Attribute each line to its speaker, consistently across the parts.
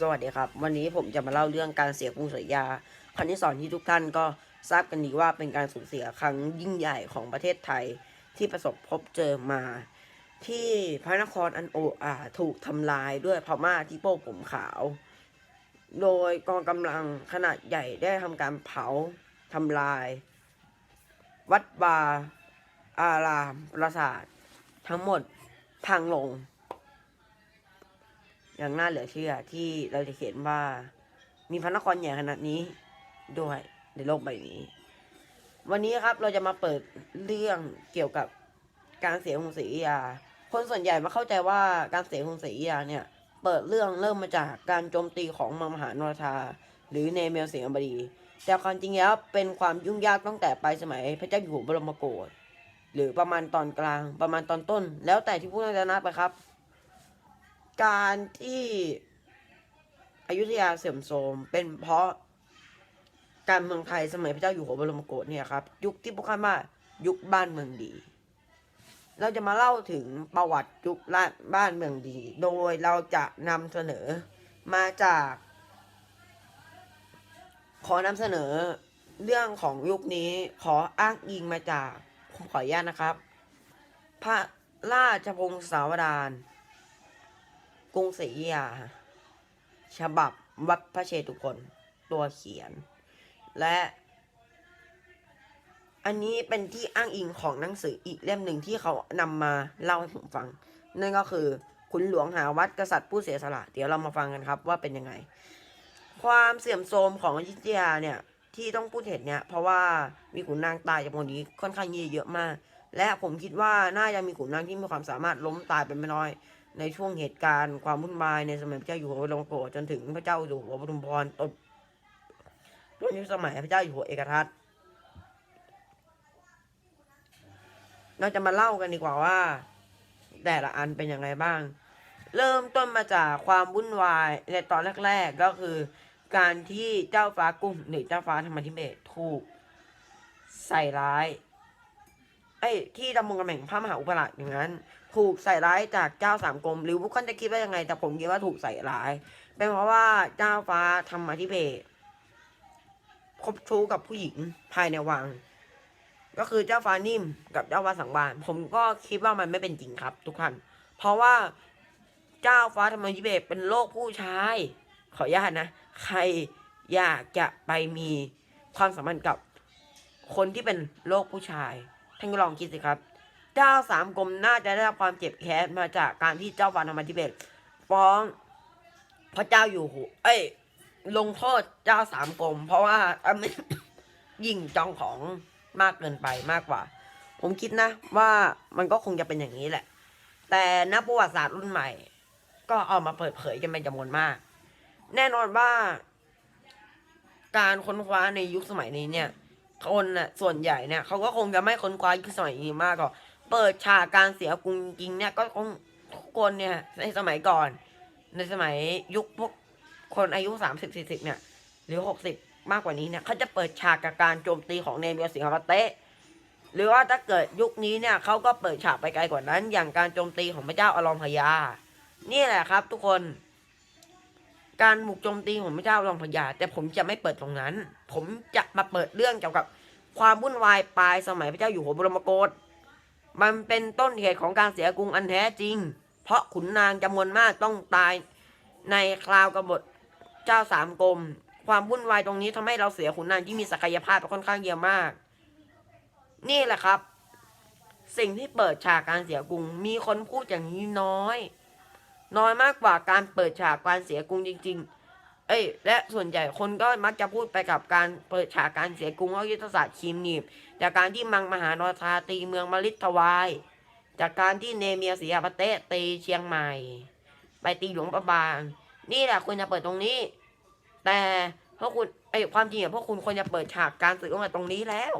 Speaker 1: สวัสดีครับ วันนี้ผมจะมาเล่าเรื่องการเสียกรุงศรีอยุธยาครั้งที่สอนที่ทุกท่านก็ทราบกันดีว่าเป็นการสูญเสียครั้งยิ่งใหญ่ของประเทศไทยที่ประสบพบเจอมา ที่พระนครอันโออาถูกทำลายด้วยพม่าที่โป้ผมขาว โดยกองกำลังขนาดใหญ่ได้ทำการเผาทำลาย วัดวาอารามปราสาท ทั้งหมดพังลง อย่างน่าเหลือเชื่อที่เราจะเห็นว่า มีพระนครใหญ่ขนาดนี้ด้วยในโลกใบนี้ วันนี้ครับเราจะมาเปิดเรื่องเกี่ยวกับการเสียกรุงศรีอยุธยา คนส่วนใหญ่มาเข้าใจว่าการเสียกรุงศรีอยุธยาเนี่ย เปิดเรื่องเริ่มมาจากการโจมตีของมังมหานรธาหรือเนเมลเสียงบดี แต่ความจริงแล้วเป็นความยุ่งยากตั้งแต่ปลายสมัยพระเจ้าอยู่หัวบรมโกศหรือประมาณตอนกลางประมาณตอนต้น แล้วแต่ที่ผู้นักนับไปครับ การที่อยุธยาเสื่อมโทรมเป็นเพราะการเมืองไทยสมัยพระเจ้าอยู่หัวบรมโกศเนี่ยครับ ยุคที่พวกข้าว่ายุคบ้านเมืองดี เราจะมาเล่าถึงประวัติยุคละบ้านเมืองดี โดยเราจะนำเสนอมาจาก ขอนำเสนอเรื่องของยุคนี้ขออ้างอิงมาจากผมขออนุญาตนะครับ พระราชพงศาวดาร กรุงศรีอยุธยา ฉบับวัดพระเชตุพนตัวเขียน และ อันนี้เป็นที่อ้างอิงของหนังสืออีกเล่มหนึ่งที่เขานำมาเล่าให้ผมฟัง นั่นก็คือขุนหลวงหาวัดกษัตริย์ผู้เสียสละ เดี๋ยวเรามาฟังกันครับว่าเป็นยังไง ความเสื่อมโทรมของอยุธยาเนี่ยที่ต้องพูดเห็นเนี่ย เพราะว่ามีขุนนางตายจากคนนี้ค่อนข้างเยอะมาก และผมคิดว่าน่าจะมีขุนนางที่มีความสามารถล้มตายเป็นไม่น้อย ในช่วงเหตุการณ์ความวุ่นวายในสมัยพระเจ้าอยู่หัวบรมโกจนถึงพระเจ้าอยู่หัวปทุมพรต้นต้นยุคสมัยพระเจ้าอยู่หัวเอกทัตเราจะมาเล่ากันดีกว่าว่า แต่ละอันเป็นยังไงบ้าง เริ่มต้นมาจากความวุ่นวายในตอนแรก ๆ ก็คือ การที่เจ้าฟ้ากุ้งหรือเจ้าฟ้าธรรมธิเบศถูกใส่ร้าย ไอ้ยที่ดำรงตำแหน่งพระมหาอุปราชอย่างนั้น ถูกใส่ร้ายจากเจ้าสามกรมหรือพวกท่านจะคิดว่ายังไง แต่ผมคิดว่าถูกใส่ร้าย เป็นเพราะว่าเจ้าฟ้าธรรมธิเบศคบชู้กับผู้หญิงภายในวัง ก็คือเจ้าฟ้านิ่มกับเจ้าฟ้าสังวาน ผมก็คิดว่ามันไม่เป็นจริงครับ ทุกท่านเพราะว่าเจ้าฟ้าธรรมธิเบศเป็นโลกผู้ชาย ขออนุญาตนะ ใครอยากจะไปมีความสัมพันธ์กับคนที่เป็นโลกผู้ชาย ท่านก็ลองคิดสิครับ เจ้าสามกรมน่าจะได้รับความเจ็บแค้นมาจากการที่เจ้าฟ้าธรรมธิเบศฟ้องพระเจ้าอยู่หัวเอ้ย ลงโทษเจ้าสามกรมเพราะว่าเอิ่ยิ่งจองของมากเกินไปมากกว่า ผมคิดนะ ว่ามันก็คงจะเป็นอย่างนี้แหละ แต่นักประวัติศาสตร์รุ่นใหม่ ก็เอามาเปิดเผยกันเป็นจำนวนมาก แน่นอนว่า การค้นคว้าในยุคสมัยนี้เนี่ย คนน่ะส่วนใหญ่เนี่ยเขาก็คงจะไม่ค้นคว้ายุคสมัยนี้มากหรอกเปิดฉากการเสียกรุงจริงเนี่ยก็คงทุกคนเนี่ยในสมัยก่อน ในสมัยยุคพวกคนอายุสามสิบสี่สิบเนี่ย หรือหกสิบมากกว่านี้เนี่ยเขาจะเปิดฉากกับการโจมตีของเนเมียสิงหปาเตะหรือว่าถ้าเกิดยุคนี้เนี่ยเขาก็เปิดฉากไปไกลกว่านั้น อย่างการโจมตีของพระเจ้าอลองพยา นี่แหละครับทุกคน การบุกโจมตีของพระเจ้าลองพยาแต่ผมจะไม่เปิดตรงนั้น ผมจะมาเปิดเรื่องเกี่ยวกับความวุ่นวายปลายสมัยพระเจ้าอยู่หัวบรมโกศมันเป็นต้นเหตุของการเสียกรุงอันแท้จริง เพราะขุนนางจำนวนมากต้องตายในคราวกบฏเจ้าสามกรมความวุ่นวายตรงนี้ทำให้เราเสียขุนนางที่มีศักยภาพไปค่อนข้างเยอะมาก นี่แหละครับ สิ่งที่เปิดฉากการเสียกรุงมีคนพูดอย่างนี้น้อย น้อยมากกว่าการเปิดฉากการเสียกรุงจริง ๆ เอ้ย และส่วนใหญ่คนก็มักจะพูดไปกับการเปิดฉากการเสียกรุงว่ายุทธศาสตร์คีมหนีบ จากการที่มังมหานรธาตีเมืองมลิทวาย จากการที่เนเมียเสียปาเตะตีเชียงใหม่ ไปตีหลวงประบาง นี่แหละคุณจะเปิดตรงนี้ แต่พวกคุณไอ้ความจริงอะพวกคุณควรจะเปิดฉากการศึกตั้งแต่ตรงนี้แล้ว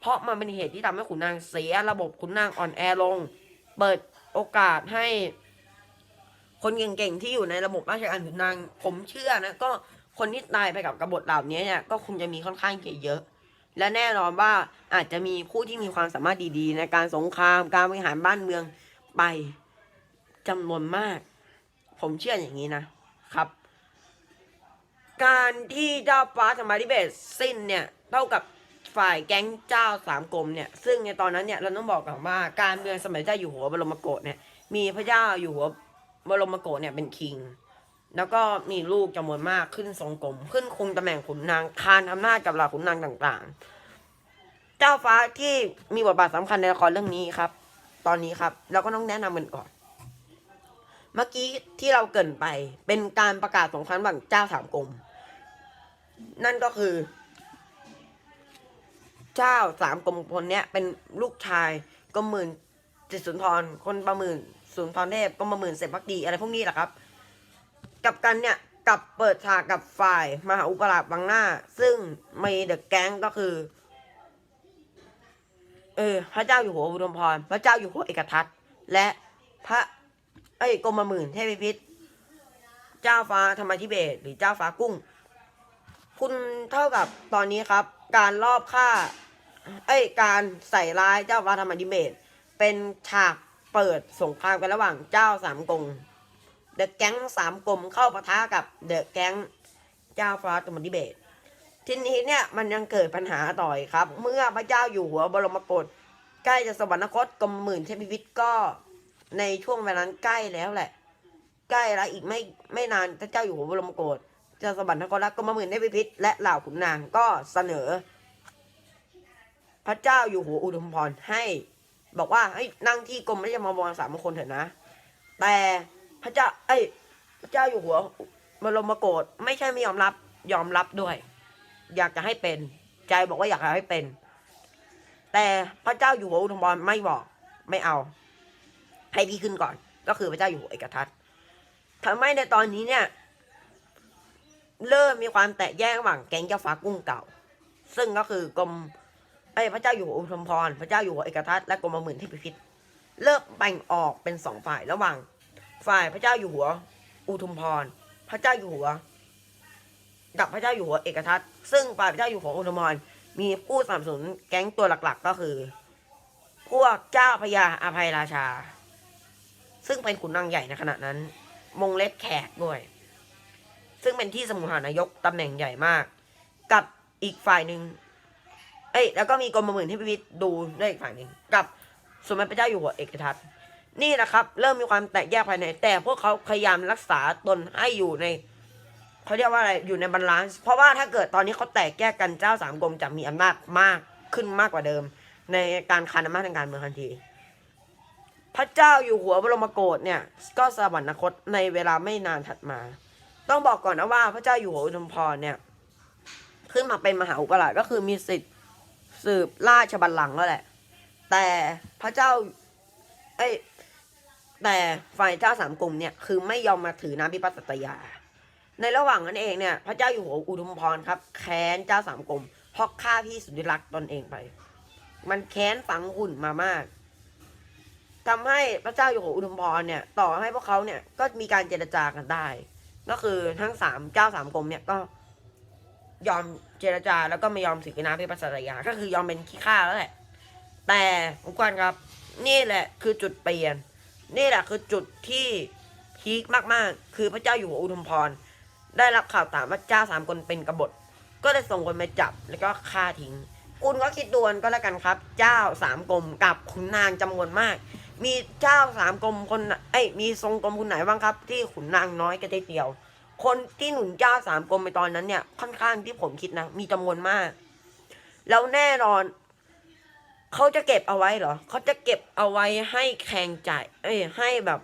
Speaker 1: เพราะมันเป็นเหตุที่ทำให้ขุนนางเสียระบบขุนนางอ่อนแอลง เปิดโอกาสให้ คนเก่งๆที่อยู่ในระบบราชการขุนนางผมเชื่อนะก็คนที่ตายไปกับกบฏเหล่านี้เนี่ยก็คงจะมีค่อนข้างเยอะ และแน่นอนว่าอาจจะมีผู้ที่มีความสามารถดีๆ ในการสงครามการบริหารบ้านเมืองไปจำนวนมาก ผมเชื่ออย่างนี้นะครับ การที่เจ้าฟ้าธรรมาธิเบศสิ้นเนี่ยเท่ากับฝ่ายแก๊งเจ้าสามกรมเนี่ยซึ่งในตอนนั้นเนี่ยเราต้องบอกก่อนว่าการเมืองสมัยเจ้าอยู่หัวบรมโกศเนี่ยมีพระเจ้าอยู่หัว บรมโกศเนี่ยเป็นคิง แล้วก็มีลูกจำนวนมากขึ้นทรงกรมขึ้นคุมตำแหน่งขุนนางคานอำนาจกับเหล่าขุนนางต่างๆ เจ้าฟ้าที่มีบทบาทสำคัญในละครเรื่องนี้ครับ ตอนนี้ครับเราก็ต้องแนะนำกันก่อน เมื่อกี้ที่เราเกินไปเป็นการประกาศสงครามระหว่างเจ้าสามกรมนั่นก็คือ เจ้าสามกรมคนเนี้ยเป็นลูกชายกรมหมื่นจิตสุนทรคนประมื่น สุนทรเทพกรมหมื่นเสพพักดีอะไรพวกนี้แหละครับ กับกันเนี่ยกับเปิดฉากกับฝ่ายมหาอุปราชบังหน้า ซึ่งมีเดอะแก๊งก็คือ เออ พระเจ้าอยู่หัวอุดมพร พระเจ้าอยู่หัวเอกทัตและพระเอ้กรมหมื่นเทพพิษเจ้าฟ้าธรรมธิเบศหรือเจ้าฟ้ากุ้ง คุณเท่ากับตอนนี้ครับ การลอบฆ่าเอ้การใส่ร้ายเจ้าฟ้าธรรมธิเบศเป็นฉาก เปิดสงครามกันระหว่างเจ้าสามกงเดอะแก๊งสามกลมเข้าปะทะกับเดอะแก๊งเจ้าฟ้าธรรมธิเบศทีนี้เนี่ยมันยังเกิดปัญหาต่อยครับ เมื่อพระเจ้าอยู่หัวบรมโกศใกล้จะสวรรคตกรมหมื่นเทพพิษก็ในช่วงเวลานั้นใกล้แล้วแหละ ใกล้แล้วอีกไม่ไม่นานพระเจ้าอยู่หัวบรมโกศจะสวรรคตแล้วก็มหมื่นได้พิพิธและเหล่าขุนนางก็เสนอ พระเจ้าอยู่หัวอุดมพรให้ บอกว่าให้นั่งที่กรมราชมาวรสามมงคลเถอะนะ แต่พระเจ้าเอ้พระเจ้าอยู่หัวบรมโกศไม่ใช่ไม่ยอมรับยอมรับด้วย อยากจะให้เป็น ใจบอกว่าอยากให้เป็น แต่พระเจ้าอยู่หัวอุดมพรไม่บอกไม่เอา ให้พี่ขึ้นก่อน ก็คือพระเจ้าอยู่หัวเอกทัตทำให้ในตอนนี้เนี่ย เริ่มมีความแตกแยกระหว่างแก๊งเจ้าฟ้ากุ้งเก่า ซึ่งก็คือกรม ไอ้ยพระเจ้าอยู่หัวอุทุมพร พระเจ้าอยู่หัวเอกทัตและกรมหมื่นเทพพิพิธเริ่มแบ่งออกเป็นสองฝ่ายระหว่าง ฝ่ายพระเจ้าอยู่หัว อุทุมพร พระเจ้าอยู่หัวกับพระเจ้าอยู่หัวเอกทัตซึ่งฝ่ายพระเจ้าอยู่หัวอุทุมพรมีผู้สนับสนุนแก๊งตัวหลักๆ ก็คือ พวกเจ้าพญาอภัยราชา ซึ่งเป็นขุนนางใหญ่ในขณะนั้น มงเล็กแขกด้วย ซึ่งเป็นที่สมุหานายกตำแหน่งใหญ่มาก กับอีกฝ่ายหนึ่ง เอ้ยแล้วก็มีกรมหมื่นที่พิพิธดูด้วยอีกฝ่ายหนึ่งกับสมเด็จพระเจ้าอยู่หัวเอกทัตนี่นะครับ เริ่มมีความแตกแยกภายใน แต่พวกเขาพยายามรักษาตนให้อยู่ในเขาเรียกว่าอะไรอยู่ในบาลานซ์เพราะว่าถ้าเกิดตอนนี้เขาแตกแยกกันเจ้าสามกรมจะมีอำนาจมากขึ้นมากกว่าเดิม ในการคานอำนาจทางการเมืองทันที พระเจ้าอยู่หัวบรมโกศเนี่ยก็สวรรคตในเวลาไม่นานถัดมา ต้องบอกก่อนนะว่าพระเจ้าอยู่หัวอุทุมพรเนี่ยขึ้นมาเป็นมหาอุปราชก็คือมีสิทธิ สืบราชบัลลังก์แล้วแหละ แต่พระเจ้า เอ้ยแต่ฝ่ายเจ้าสามกลุ่มเนี่ยคือไม่ยอมมาถือน้ำพิพัฒตยา ในระหว่างนั้นเองเนี่ย พระเจ้าอยู่หัวอุทุมพรครับ แค้นเจ้าสามกลุ่มเพราะฆ่าพี่สุธิรักษ์ตนเองไป มันแค้นฝังหุ่นมามากทำให้พระเจ้าอยู่หัวอุทุมพรเนี่ย ต่อให้พวกเขาเนี่ยก็มีการเจรจากันได้ ก็คือทั้งสามเจ้าสามกรมเนี่ยก็ยอม เจรจาแล้วก็ไม่ยอมถือน้ำพิพัฒนยาก็คือยอมเป็นขี้ข้าแล้วแหละ แต่ทุกคนครับ นี่แหละคือจุดเปลี่ยน นี่แหละคือจุดที่พีคมากๆ คือพระเจ้าอยู่หัวอุทุมพร ได้รับข่าวตามว่าเจ้าสามคนเป็นกบฏ ก็เลยส่งคนไปจับแล้วก็ฆ่าทิ้ง คุณก็คิดดวนก็แล้วกันครับ เจ้าสามกรมกับขุนนางจำนวนมาก มีเจ้าสามกรมคนไอ้มีทรงกรมคนไหนบ้างครับ ที่ขุนนางน้อยกระเดียว คนที่หนุนเจ้าสามกรมไปตอนนั้นเนี่ยค่อนข้างที่ผมคิดนะ มีจำนวนมาก แล้วแน่นอน เขาจะเก็บเอาไว้เหรอ เขาจะเก็บเอาไว้ให้แข่งใจเอ้ยให้แบบ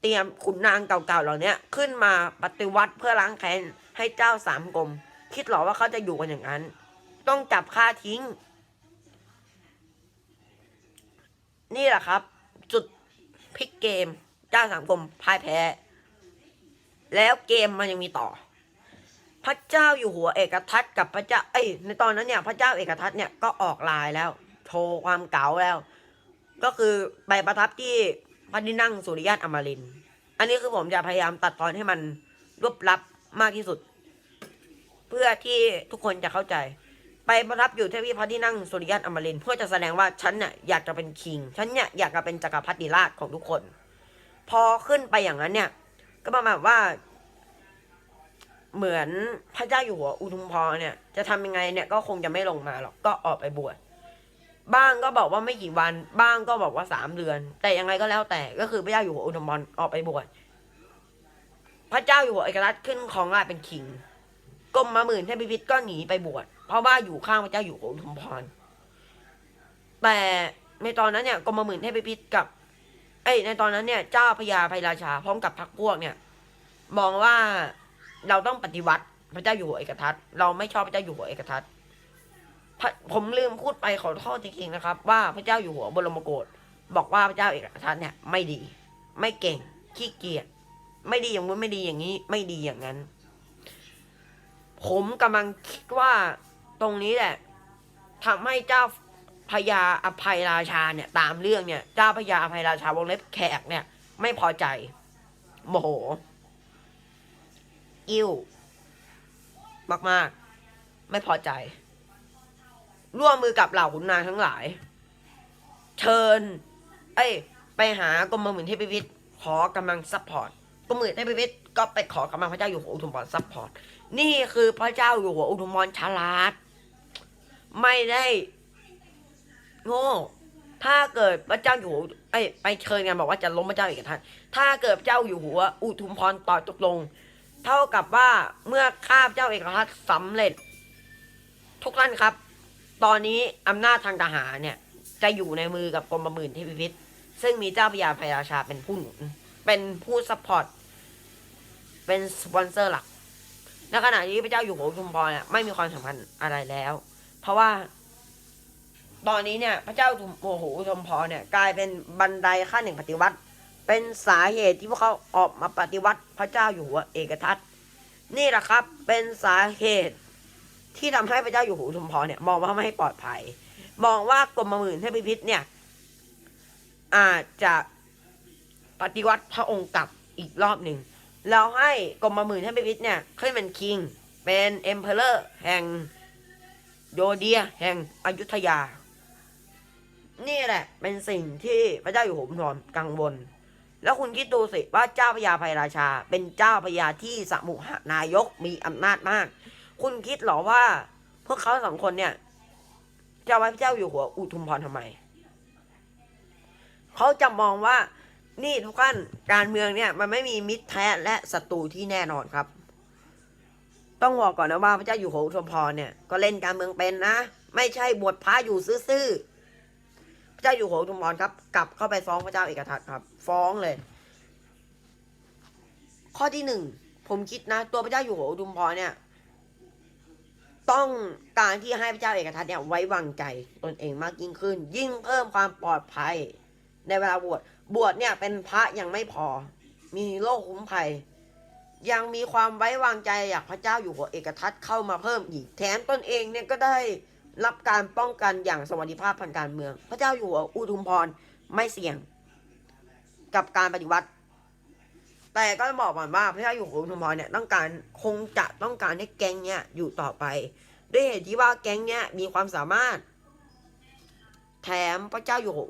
Speaker 1: เตรียมขุนนางเก่าๆเหล่านี้ขึ้นมาปฏิวัติเพื่อล้างแค้นให้เจ้าสามกรมคิดเหรอว่าเขาจะอยู่กันอย่างนั้น ต้องจับฆ่าทิ้ง นี่แหละครับ จุดพลิกเกม เจ้าสามกรมพ่ายแพ้ แล้วเกมมันยังมีต่อ พระเจ้าอยู่หัวเอกทัตกับพระเจ้าเอ้ยในตอนนั้นเนี่ย พระเจ้าเอกทัตเนี่ยก็ออกลายแล้ว โชว์ความเก๋าแล้ว ก็คือไปประทับที่พระที่นั่งสุริยะอมรินอันนี้คือผมจะพยายามตัดตอนให้มันรวบลับมากที่สุด เพื่อที่ทุกคนจะเข้าใจ ไปประทับอยู่ที่พระที่นั่งสุริยะอมรินเพื่อจะแสดงว่าฉันเนี่ยอยากจะเป็นคิงฉันเนี่ยอยากจะเป็นจักรพรรดิราชของทุกคน พอขึ้นไปอย่างนั้นเนี่ย ก็ประมาณว่า เหมือนพระเจ้าอยู่หัวอุทุมพรเนี่ย จะทำยังไงเนี่ยก็คงจะไม่ลงมาหรอกก็ออกไปบวชบ้างก็บอกว่าไม่กี่วัน บ้างก็บอกว่าสามเดือน แต่ยังไงก็แล้วแต่ก็คือพระเจ้าอยู่หัวอุทุมพรออกไปบวชพระเจ้าอยู่หัวเอกรัตขึ้นของราชเป็นคิงกรมมาหมื่นเทพพิพิธก็หนีไปบวชเพราะว่าอยู่ข้างพระเจ้าอยู่หัวอุทุมพรแต่ในตอนนั้นเนี่ยกรมมาหมื่นเทพพิพิธกับ เอ้ยในตอนนั้นเนี่ย เจ้าพญาภัยราชาพร้อมกับพรรคพวกเนี่ย มองว่าเราต้องปฏิวัติพระเจ้าอยู่หัวเอกทัตเราไม่ชอบพระเจ้าอยู่หัวเอกทัตพระผมลืมพูดไปขอโทษจริงๆนะครับ ว่าพระเจ้าอยู่หัวบรมโกศบอกว่าพระเจ้าเอกทัตเนี่ยไม่ดี ไม่เก่งขี้เกียจไม่ดีอย่างนู้นไม่ดีอย่างนี้ ไม่ดีอย่างนั้น ผมกำลังคิดว่าตรงนี้แหละทำให้เจ้า พญาอภัยราชาเนี่ย ตามเรื่องเนี่ยเจ้าพญาอภัยราชาวงเล็บแขกเนี่ย ไม่พอใจ โมโห อิ่วมาก ๆ ไม่พอใจ ร่วมมือกับเหล่าขุนนางทั้งหลาย เชิญ เอ้ย ไปหากรมหมื่นเทพพิพิธขอกำลังซัพพอร์ตกรมหมื่นเทพพิพิธก็ไปขอกำลังพระเจ้าอยู่หัวอุทุมพรซัพพอร์ตนี่คือพระเจ้าอยู่หัวอุทุมพรฉลาด ไม่ได้ โง่ถ้าเกิดพระเจ้าอยู่หัวเอ้ไปเชิญกันบอกว่าจะล้มพระเจ้าเอกทัตถ้าเกิดพระเจ้าอยู่หัว อุทุมพรต่อตกลง เท่ากับว่าเมื่อข้าพเจ้าเอกทัตสำเร็จ ทุกท่านครับ ตอนนี้อำนาจทางทหารเนี่ย จะอยู่ในมือกับกรมประมื่นเทพพิพิธซึ่งมีเจ้าพญาพญารชาเป็นผู้หนุนเป็นผู้ซัพพอร์ตเป็นสปอนเซอร์หลักในขณะที่พระเจ้าอยู่หัวชุมพรเนี่ยไม่มีความสำคัญอะไรแล้ว เพราะว่า ตอนนี้เนี่ยพระเจ้าโมโหชมพรเนี่ยกลายเป็นบันไดขั้นหนึ่งปฏิวัติ เป็นสาเหตุที่พวกเขาออกมาปฏิวัติพระเจ้าอยู่หัวเอกทัตนี่แหละครับเป็นสาเหตุที่ทำให้พระเจ้าอยู่หัวชมพรเนี่ยมองว่าไม่ให้ปลอดภัย มองว่ากรมหมื่นเทพพิพิธเนี่ยอาจจะปฏิวัติพระองค์กลับอีกรอบหนึ่งแล้วให้กรมหมื่นเทพพิพิธเนี่ยขึ้นเป็นคิงเป็นเอ็มเพลเลอร์แห่งโยเดียแห่งอยุธยา นี่แหละ เป็นสิ่งที่พระเจ้าอยู่หัวชุมพรกังวล แล้วคุณคิดดูสิว่าเจ้าพญาภัยราชา เป็นเจ้าพญาที่สมุหนายกมีอำนาจมาก คุณคิดหรอว่า พวกเขาสองคนเนี่ยจะไว้พระเจ้าอยู่หัวอุทุมพรทำไม เขาจะมองว่านี่ทุกท่านการเมืองเนี่ยมันไม่มีมิตรแท้และศัตรูที่แน่นอนครับ ต้องบอกก่อนนะว่าพระเจ้าอยู่หัวอุทุมพรเนี่ยก็เล่นการเมืองเป็นนะ ไม่ใช่บวชพระอยู่ซื่อๆ เจ้าอยู่หัวอุทุมพรครับ กลับเข้าไปฟ้องพระเจ้าเอกทัตครับ ฟ้องเลย ข้อที่หนึ่งผมคิดนะ ตัวพระเจ้าอยู่หัวอุทุมพรเนี่ย ต้องการที่ให้พระเจ้าเอกทัตเนี่ยไว้วางใจตนเองมากยิ่งขึ้น ยิ่งเพิ่มความปลอดภัย ในเวลาบวชบวชเนี่ยเป็นพระยังไม่พอ มีโรคคุ้มภัยยังมีความไว้วางใจอยากพระเจ้าอยู่หัวเอกทัตเข้ามาเพิ่มอีก แถมตนเองเนี่ยก็ได้ รับการป้องกันอย่างสวัสดิภาพทางการเมือง พระเจ้าอยู่หัวอุทุมพรไม่เสี่ยงกับการปฏิวัติ แต่ก็ต้องบอกก่อนว่าพระเจ้าอยู่หัวอุทุมพรเนี่ยต้องการคงจะต้องการให้แก๊งเนี่ยอยู่ต่อไป ด้วยเหตุที่ว่าแก๊งเนี่ยมีความสามารถ แถมพระเจ้าอยู่หัว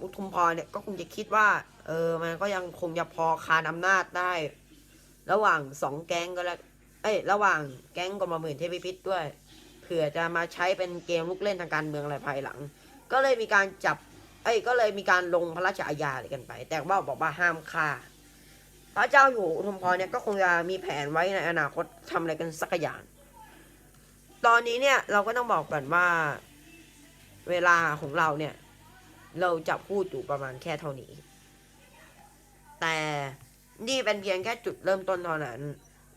Speaker 1: อุทุมพรเนี่ยก็คงจะคิดว่า เออมันก็ยังคงจะพอคานอำนาจได้ ระหว่างสองแก๊งก็แล้วเอ้ยระหว่างแก๊งกรมหมื่นเทพิพิธด้วย ผื่อจะมาใช้เป็นเกมลูกเล่นทางการเมืองอะไรภายหลัง ก็เลยมีการจับเอ้ยก็เลยมีการลงพระราชอาญาอะไรกันไป แต่ว่าบอกว่าห้ามฆ่า พระเจ้าอยู่อุทมพรเนี่ยก็คงจะมีแผนไว้ในอนาคตทำอะไรกันสักอย่าง ตอนนี้เนี่ยเราก็ต้องบอกก่อนว่าเวลาของเราเนี่ย เราจะพูดอยู่ประมาณแค่เท่านี้ แต่นี่เป็นเพียงแค่จุดเริ่มต้นเท่านั้น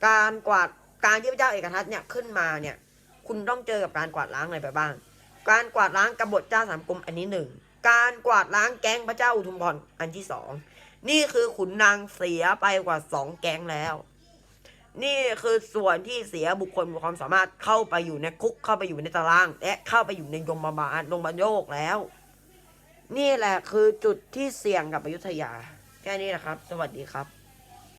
Speaker 1: การกวาดการที่พระเจ้าเอกทัตเนี่ยขึ้นมาเนี่ย คุณต้องเจอกับการกวาดล้างอะไรไปบ้าง การกวาดล้างกบฏเจ้าสามกรมอันนี้หนึ่ง การกวาดล้างแก๊งพระเจ้าอุทุมพรอันที่สอง นี่คือขุนนางเสียไปกว่าสองแก๊งแล้ว นี่คือส่วนที่เสียบุคคลมีความสามารถเข้าไปอยู่ในคุกเข้าไปอยู่ในตาราง และเข้าไปอยู่ในยมบาลลงมาลโยกแล้ว นี่แหละคือจุดที่เสี่ยงกับอยุธยา แค่นี้นะครับ สวัสดีครับ